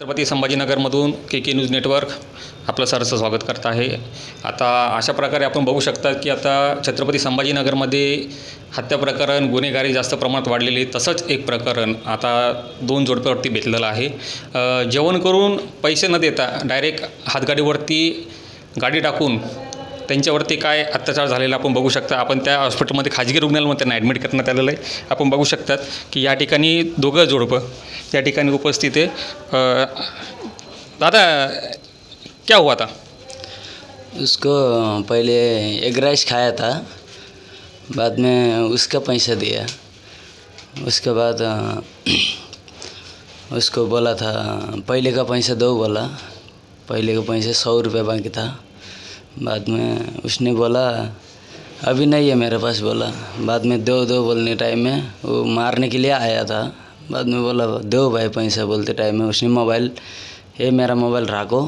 छत्रपती संभाजीनगरमधून K K news network आपलं सरचं स्वागत करत आहे. आता अशा प्रकारे आपण बघू शकता की आता छत्रपती संभाजीनगरमध्ये हत्या प्रकरण गुन्हेगारी जास्त प्रमाणात वाढलेली आहे. तसंच एक प्रकरण आता दोन जोडप्यावरती भेटलेलं आहे. जेवण करून पैसे न देता डायरेक्ट हातगाडीवरती गाडी टाकून त्यांच्यावरती काय अत्याचार झालेला आपण बघू शकता. आपण त्या हॉस्पिटलमध्ये खाजगी रुग्णालयामध्ये त्यांना ॲडमिट करण्यात आलेलं आहे. आपण बघू शकतात की या ठिकाणी दोघं जोडपं या ठिकाणी उपस्थित आहे. दादा क्या हुआ था? उसको पहले एग राइस खाया था बाद में उसका पैसा दिया। उसके बाद उसको बोला था पहले का पैसा दो बोला। पहले का पैसा सौ रुपये बाकी था। बाद में उसने बोला, अभी नहीं है मेरे पास, बोला। बाद में दो दो बोलने टाइम में वो मारने के लिए आया था। बाद में बोला, दो भाई पैसा बोलते टाइम में। उसने मोबाइल ये मेरा मोबाइल रखो,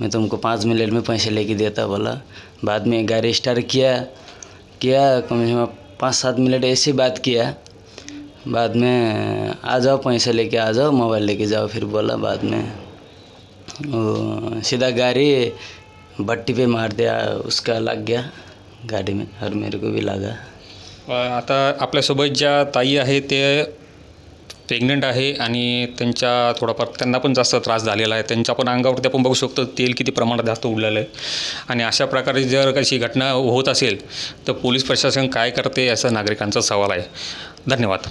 मैं तुमको पाँच मिनट में पैसे लेके देता, बोला। बाद में गाड़ी स्टार्ट किया किया, कम से कम पाँच, सात मिनट ऐसे बात किया। बाद में, आ जाओ पैसे लेके, आ जाओ मोबाइल लेके जाओ, फिर बोला। बाद में वो सीधा गाड़ी बट्टी पे मार दिया उसका लग गया गाड़ी में और मेरे को भी लगा। आता आपल्यासोबत ज्या ताई आहे ते प्रेग्नंट आहे आणि त्यांच्या थोडाफार त्यांना पण जास्त त्रास झालेला आहे. त्यांच्या पण अंगावरती आपण बघू शकतो तेल किती प्रमाणात जास्त उडलेलं आहे. आणि अशा प्रकारे जर कशी घटना होत असेल तर पोलीस प्रशासन काय करते याचा नागरिकांचा सवाल आहे. धन्यवाद.